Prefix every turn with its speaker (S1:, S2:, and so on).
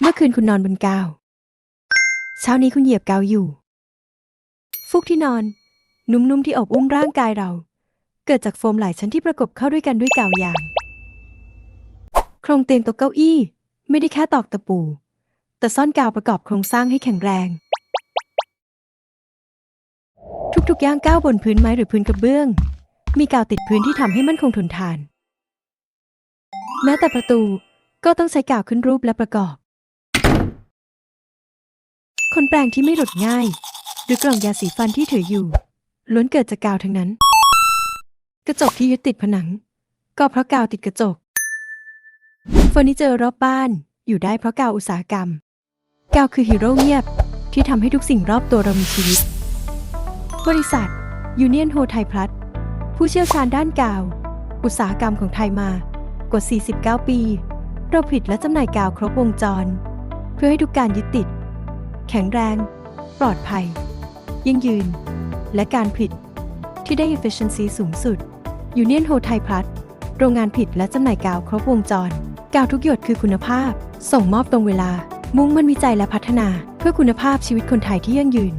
S1: เมื่อคืนคุณนอนบนกาว เช้านี้คุณเหยียบกาวอยู่ ฟูกที่นอน นุ่มๆที่อบอุ้มร่างกายเรา เกิดจากโฟมหลายชั้นที่ประกบเข้าด้วยกันด้วยกาวยาง โครงเตียงโต๊ะเก้าอี้ ไม่ได้แค่ตอกตะปู แต่ซ่อนกาวประกอบโครงสร้างให้แข็งแรง ทุกๆย่างก้าวบนพื้นไม้หรือพื้นกระเบื้อง มีกาวติดพื้นที่ทำให้มั่นคงทนทาน แม้แต่ประตูก็ต้องใช้กาวขึ้นรูปและประกอบ คนแปลงที่ไม่หลุดง่าย หรือกล่องยาสีฟันที่ถืออยู่ ล้วนเกิดจากกาวทั้งนั้น กระจกที่ยึดติดผนัง ก็เพราะกาวติดกระจกเฟอร์นิเจอร์รอบบ้านอยู่ได้เพราะกาวอุตสาหกรรม กาวคือฮีโร่เงียบที่ทำให้ทุกสิ่งรอบตัวเรามีชีวิต บริษัทยูเนียนโฮไทยพลัสผู้เชี่ยวชาญด้านกาว อุตสาหกรรมของไทยมากว่า 49 ปี เราผลิตและจำหน่ายกาวครบวงจร เพื่อให้ทุกการยึดติด แข็งแรง ปลอดภัย ยั่งยืน และการผลิตที่ได้ efficiency สูงสุด Union h o ไทยพลัสโรงงานผลิตและจำหน่ายกาวครบวงจร กาวทุกหยดคือคุณภาพ ส่งมอบตรงเวลา มุ่งมั่นวิจัยและพัฒนา เพื่อคุณภาพชีวิตคนไทยที่ยั่งยืน